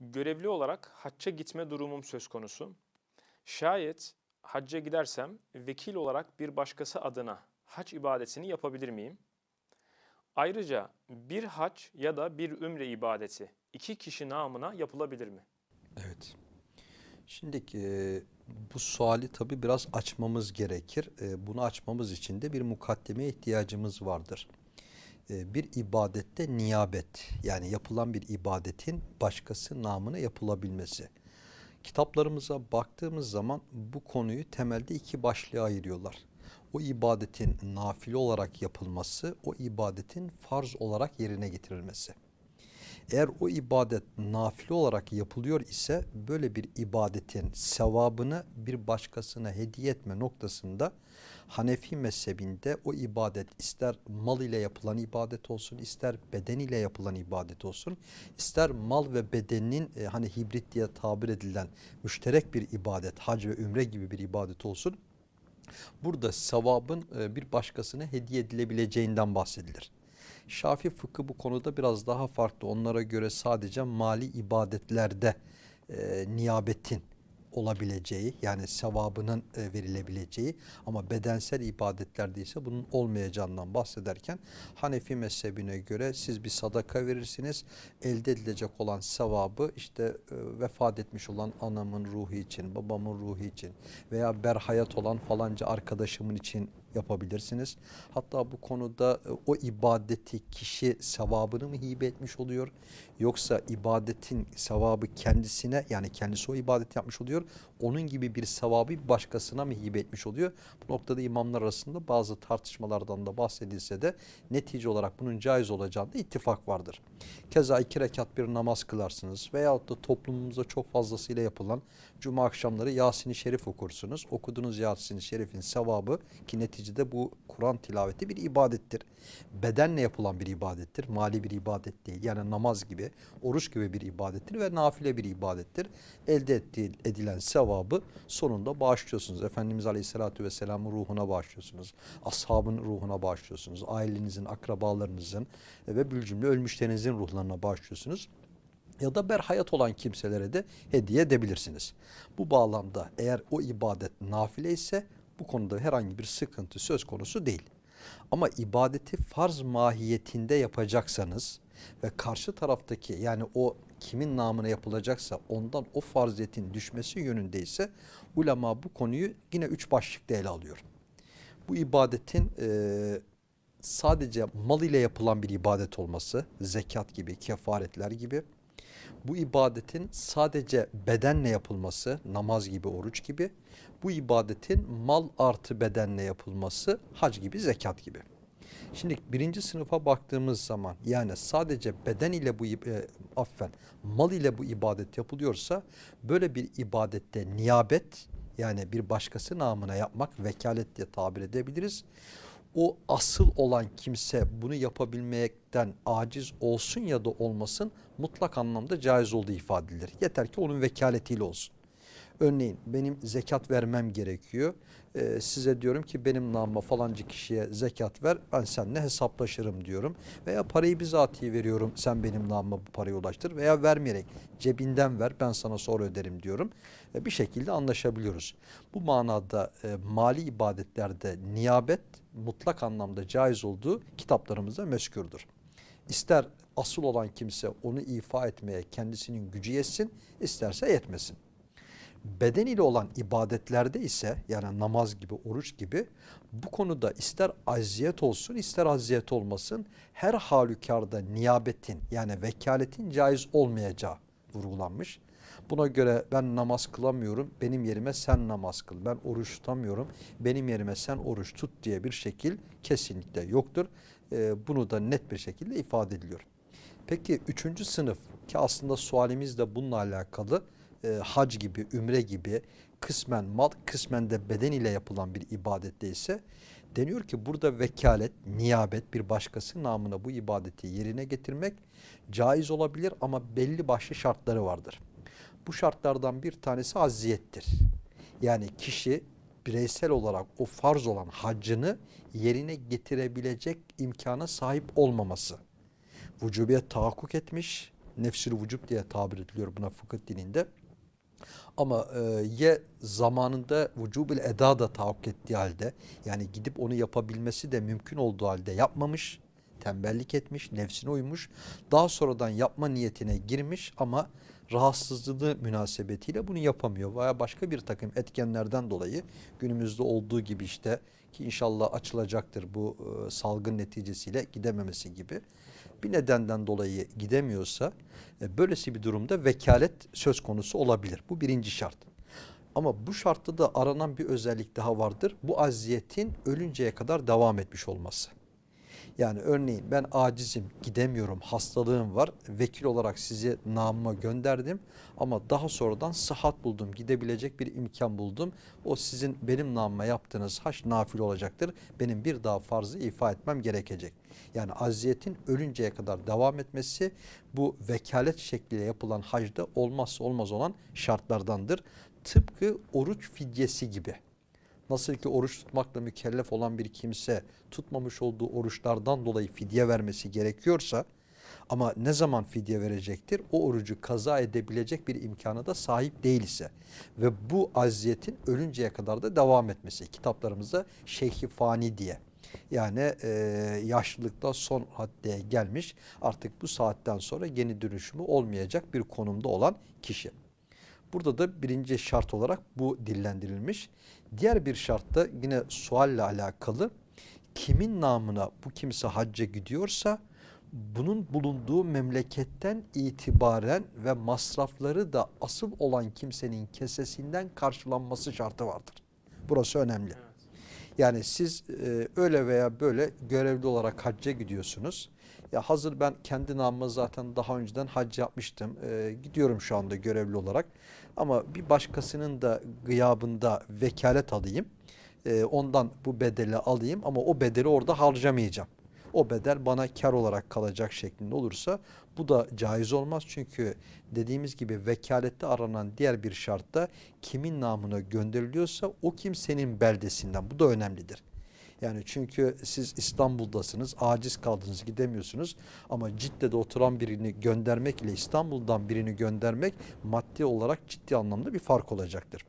görevli olarak hacca gitme durumum söz konusu. Şayet hacca gidersem vekil olarak bir başkası adına hac ibadetini yapabilir miyim? Ayrıca bir hac ya da bir ümre ibadeti iki kişi namına yapılabilir mi? Evet. Şimdi e, bu suali tabii biraz açmamız gerekir. E, bunu açmamız için de bir mukaddemeye ihtiyacımız vardır. E, bir ibadette niyabet yani yapılan bir ibadetin başkası namına yapılabilmesi. Kitaplarımıza baktığımız zaman bu konuyu temelde iki başlığa ayırıyorlar. O ibadetin nafile olarak yapılması, o ibadetin farz olarak yerine getirilmesi. Eğer o ibadet nafile olarak yapılıyor ise böyle bir ibadetin sevabını bir başkasına hediye etme noktasında Hanefi mezhebinde o ibadet ister mal ile yapılan ibadet olsun, ister beden ile yapılan ibadet olsun, ister mal ve bedenin e, hani hibrit diye tabir edilen müşterek bir ibadet, hac ve ümre gibi bir ibadet olsun. Burada sevabın e, bir başkasına hediye edilebileceğinden bahsedilir. Şafi fıkı bu konuda biraz daha farklı. Onlara göre sadece mali ibadetlerde e, niyabetin olabileceği yani sevabının e, verilebileceği ama bedensel ibadetlerde ise bunun olmayacağından bahsederken Hanefi mezhebine göre siz bir sadaka verirsiniz elde edilecek olan sevabı işte e, vefat etmiş olan anamın ruhu için babamın ruhu için veya berhayat olan falanca arkadaşımın için yapabilirsiniz. Hatta bu konuda e, o ibadeti kişi sevabını mı hibe etmiş oluyor? Yoksa ibadetin sevabı kendisine yani kendisi o ibadeti yapmış oluyor. Onun gibi bir sevabı başkasına mı hibe etmiş oluyor? Bu noktada imamlar arasında bazı tartışmalardan da bahsedilse de netice olarak bunun caiz olacağında ittifak vardır. Keza iki rekat bir namaz kılarsınız veyahut da toplumumuzda çok fazlasıyla yapılan cuma akşamları Yasin-i Şerif okursunuz. Okuduğunuz Yasin-i Şerif'in sevabı ki neticede bu Kur'an tilaveti bir ibadettir. Bedenle yapılan bir ibadettir. Mali bir ibadet değil. Yani namaz gibi, oruç gibi bir ibadettir ve nafile bir ibadettir. Elde ettiği, edilen sevabı sonunda bağışlıyorsunuz. Efendimiz Aleyhisselatü Vesselam'ın ruhuna bağışlıyorsunuz. Ashabın ruhuna bağışlıyorsunuz. Ailenizin, akrabalarınızın ve bülcümle ölmüşlerinizin ruhlarına bağışlıyorsunuz ya da berhayat olan kimselere de hediye edebilirsiniz. Bu bağlamda eğer o ibadet nafile ise bu konuda herhangi bir sıkıntı söz konusu değil. Ama ibadeti farz mahiyetinde yapacaksanız ve karşı taraftaki yani o kimin namına yapılacaksa ondan o farziyetin düşmesi yönündeyse ulema bu konuyu yine üç başlıkta ele alıyor. Bu ibadetin e, sadece mal ile yapılan bir ibadet olması, zekat gibi, kefaretler gibi, bu ibadetin sadece bedenle yapılması, namaz gibi, oruç gibi, bu ibadetin mal artı bedenle yapılması, hac gibi, zekat gibi. Şimdi birinci sınıfa baktığımız zaman yani sadece beden ile bu e, affen mal ile bu ibadet yapılıyorsa böyle bir ibadette niyabet yani bir başkası namına yapmak vekalet diye tabir edebiliriz. O asıl olan kimse bunu yapabilmekten aciz olsun ya da olmasın mutlak anlamda caiz olduğu ifade edilir. Yeter ki onun vekaletiyle olsun. Örneğin benim zekat vermem gerekiyor. Ee, size diyorum ki benim namıma falancı kişiye zekat ver ben seninle hesaplaşırım diyorum. Veya parayı bizatihi veriyorum sen benim namıma bu parayı ulaştır. Veya vermeyerek cebinden ver ben sana sonra öderim diyorum. Ee, bir şekilde anlaşabiliyoruz. Bu manada e, mali ibadetlerde niyabet mutlak anlamda caiz olduğu kitaplarımızda meskürdür. İster asıl olan kimse onu ifa etmeye kendisinin gücü yetsin, isterse yetmesin. Beden ile olan ibadetlerde ise yani namaz gibi, oruç gibi bu konuda ister aziyet olsun ister aziyet olmasın her halükarda niyabetin yani vekaletin caiz olmayacağı vurgulanmış. Buna göre ben namaz kılamıyorum, benim yerime sen namaz kıl. Ben oruç tutamıyorum, benim yerime sen oruç tut diye bir şekil kesinlikle yoktur. Ee, bunu da net bir şekilde ifade ediliyor. Peki üçüncü sınıf ki aslında sualimiz de bununla alakalı e, hac gibi, ümre gibi kısmen mal, kısmen de beden ile yapılan bir ibadette ise deniyor ki burada vekalet, niyabet bir başkası namına bu ibadeti yerine getirmek caiz olabilir ama belli başlı şartları vardır. Bu şartlardan bir tanesi aziyettir. Yani kişi bireysel olarak o farz olan haccını yerine getirebilecek imkana sahip olmaması. Vücubiyet tahakkuk etmiş, Nefsül vücub diye tabir ediliyor buna fıkıh dilinde. Ama e, ye zamanında vücubül eda da tahakkuk ettiği halde yani gidip onu yapabilmesi de mümkün olduğu halde yapmamış, tembellik etmiş, nefsine uymuş. Daha sonradan yapma niyetine girmiş ama rahatsızlığı münasebetiyle bunu yapamıyor. Veya başka bir takım etkenlerden dolayı günümüzde olduğu gibi işte ki inşallah açılacaktır bu e, salgın neticesiyle gidememesi gibi. Bir nedenden dolayı gidemiyorsa e, böylesi bir durumda vekalet söz konusu olabilir. Bu birinci şart. Ama bu şartta da aranan bir özellik daha vardır. Bu aziyetin ölünceye kadar devam etmiş olması. Yani örneğin ben acizim, gidemiyorum, hastalığım var. Vekil olarak sizi namıma gönderdim. Ama daha sonradan sıhhat buldum, gidebilecek bir imkan buldum. O sizin benim namıma yaptığınız haç nafil olacaktır. Benim bir daha farzı ifa etmem gerekecek. Yani aziyetin ölünceye kadar devam etmesi bu vekalet şekliyle yapılan hacda olmazsa olmaz olan şartlardandır. Tıpkı oruç fidyesi gibi. Nasıl ki oruç tutmakla mükellef olan bir kimse tutmamış olduğu oruçlardan dolayı fidye vermesi gerekiyorsa ama ne zaman fidye verecektir? O orucu kaza edebilecek bir imkana da sahip değil ise ve bu aziyetin ölünceye kadar da devam etmesi. Kitaplarımızda şeyhi fani diye yani e, yaşlılıkta son haddeye gelmiş artık bu saatten sonra yeni dönüşümü olmayacak bir konumda olan kişi. Burada da birinci şart olarak bu dillendirilmiş. Diğer bir şart da yine sualle alakalı. Kimin namına bu kimse hacca gidiyorsa bunun bulunduğu memleketten itibaren ve masrafları da asıl olan kimsenin kesesinden karşılanması şartı vardır. Burası önemli. Yani siz e, öyle veya böyle görevli olarak hacca gidiyorsunuz. Ya hazır ben kendi namıma zaten daha önceden hac yapmıştım. E, gidiyorum şu anda görevli olarak. Ama bir başkasının da gıyabında vekalet alayım. E, ondan bu bedeli alayım ama o bedeli orada harcamayacağım. O bedel bana kar olarak kalacak şeklinde olursa bu da caiz olmaz. Çünkü dediğimiz gibi vekalette aranan diğer bir şartta kimin namına gönderiliyorsa o kimsenin beldesinden. Bu da önemlidir. Yani çünkü siz İstanbul'dasınız, aciz kaldınız, gidemiyorsunuz ama Cidde'de oturan birini göndermek ile İstanbul'dan birini göndermek maddi olarak ciddi anlamda bir fark olacaktır.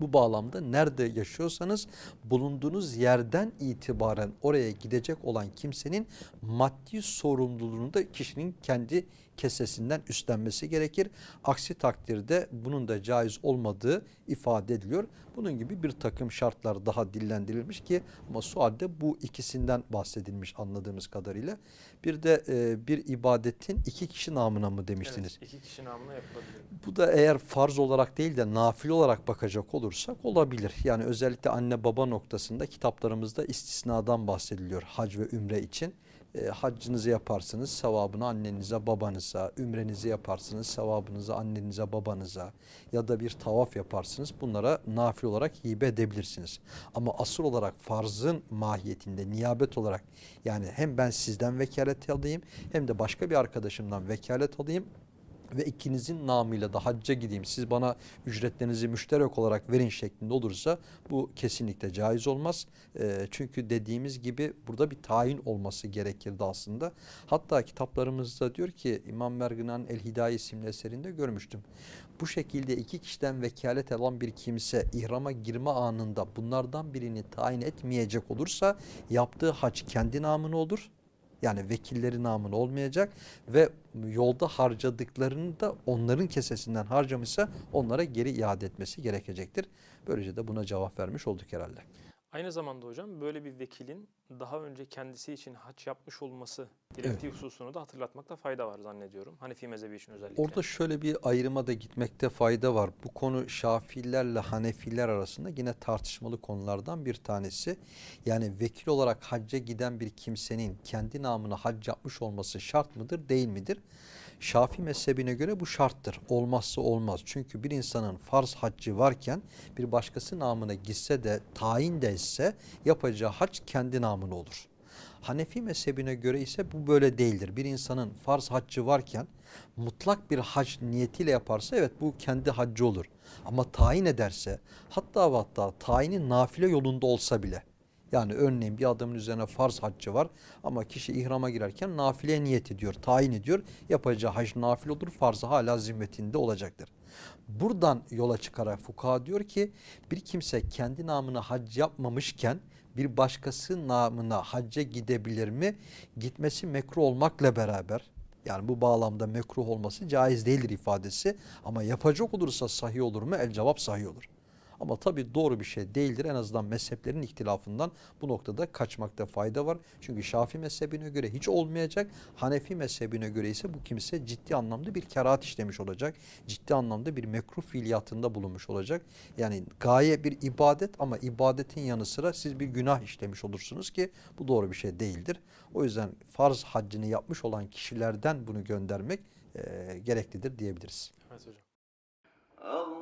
Bu bağlamda nerede yaşıyorsanız bulunduğunuz yerden itibaren oraya gidecek olan kimsenin maddi sorumluluğunu da kişinin kendi kesesinden üstlenmesi gerekir. Aksi takdirde bunun da caiz olmadığı ifade ediliyor. Bunun gibi bir takım şartlar daha dillendirilmiş ki ama sualde bu ikisinden bahsedilmiş anladığımız kadarıyla. Bir de e, bir ibadetin iki kişi namına mı demiştiniz? Evet, iki kişi namına yapılabilir. Bu da eğer farz olarak değil de nafil olarak bakacak olursak olabilir. Yani özellikle anne baba noktasında kitaplarımızda istisnadan bahsediliyor hac ve ümre için. E, haccınızı yaparsınız sevabını annenize babanıza, ümrenizi yaparsınız sevabınızı annenize babanıza ya da bir tavaf yaparsınız bunlara nafil olarak hibe edebilirsiniz. Ama asıl olarak farzın mahiyetinde niyabet olarak yani hem ben sizden vekalet alayım hem de başka bir arkadaşımdan vekalet alayım ve ikinizin namıyla da hacca gideyim siz bana ücretlerinizi müşterek olarak verin şeklinde olursa bu kesinlikle caiz olmaz. E, çünkü dediğimiz gibi burada bir tayin olması gerekirdi aslında. Hatta kitaplarımızda diyor ki İmam Mergina'nın El Hidaye isimli eserinde görmüştüm. Bu şekilde iki kişiden vekalet alan bir kimse ihrama girme anında bunlardan birini tayin etmeyecek olursa yaptığı hac kendi namına olur. Yani vekilleri namına olmayacak ve yolda harcadıklarını da onların kesesinden harcamışsa onlara geri iade etmesi gerekecektir. Böylece de buna cevap vermiş olduk herhalde. Aynı zamanda hocam böyle bir vekilin daha önce kendisi için haç yapmış olması gerektiği hususunu da hatırlatmakta fayda var zannediyorum. Hanefi mezhebi için özellikle. Orada şöyle bir ayrıma da gitmekte fayda var. Bu konu Şafiilerle Hanefiler arasında yine tartışmalı konulardan bir tanesi. Yani vekil olarak hacca giden bir kimsenin kendi namına hac yapmış olması şart mıdır değil midir? Şafi mezhebine göre bu şarttır. Olmazsa olmaz. Çünkü bir insanın farz haccı varken bir başkası namına gitse de tayin de etse yapacağı hac kendi namına olur. Hanefi mezhebine göre ise bu böyle değildir. Bir insanın farz haccı varken mutlak bir hac niyetiyle yaparsa evet bu kendi haccı olur. Ama tayin ederse hatta hatta tayini nafile yolunda olsa bile Yani örneğin bir adamın üzerine farz haccı var ama kişi ihrama girerken nafile niyet ediyor, tayin ediyor. Yapacağı hac nafil olur, farzı hala zimmetinde olacaktır. Buradan yola çıkarak fukaha diyor ki bir kimse kendi namına hac yapmamışken bir başkası namına hacca gidebilir mi? Gitmesi mekruh olmakla beraber yani bu bağlamda mekruh olması caiz değildir ifadesi ama yapacak olursa sahih olur mu? El cevap sahih olur. Ama tabii doğru bir şey değildir. En azından mezheplerin ihtilafından bu noktada kaçmakta fayda var. Çünkü Şafii mezhebine göre hiç olmayacak. Hanefi mezhebine göre ise bu kimse ciddi anlamda bir kerahat işlemiş olacak. Ciddi anlamda bir mekruh fiiliyatında bulunmuş olacak. Yani gaye bir ibadet ama ibadetin yanı sıra siz bir günah işlemiş olursunuz ki bu doğru bir şey değildir. O yüzden farz haccını yapmış olan kişilerden bunu göndermek eee, gereklidir diyebiliriz. Evet hocam.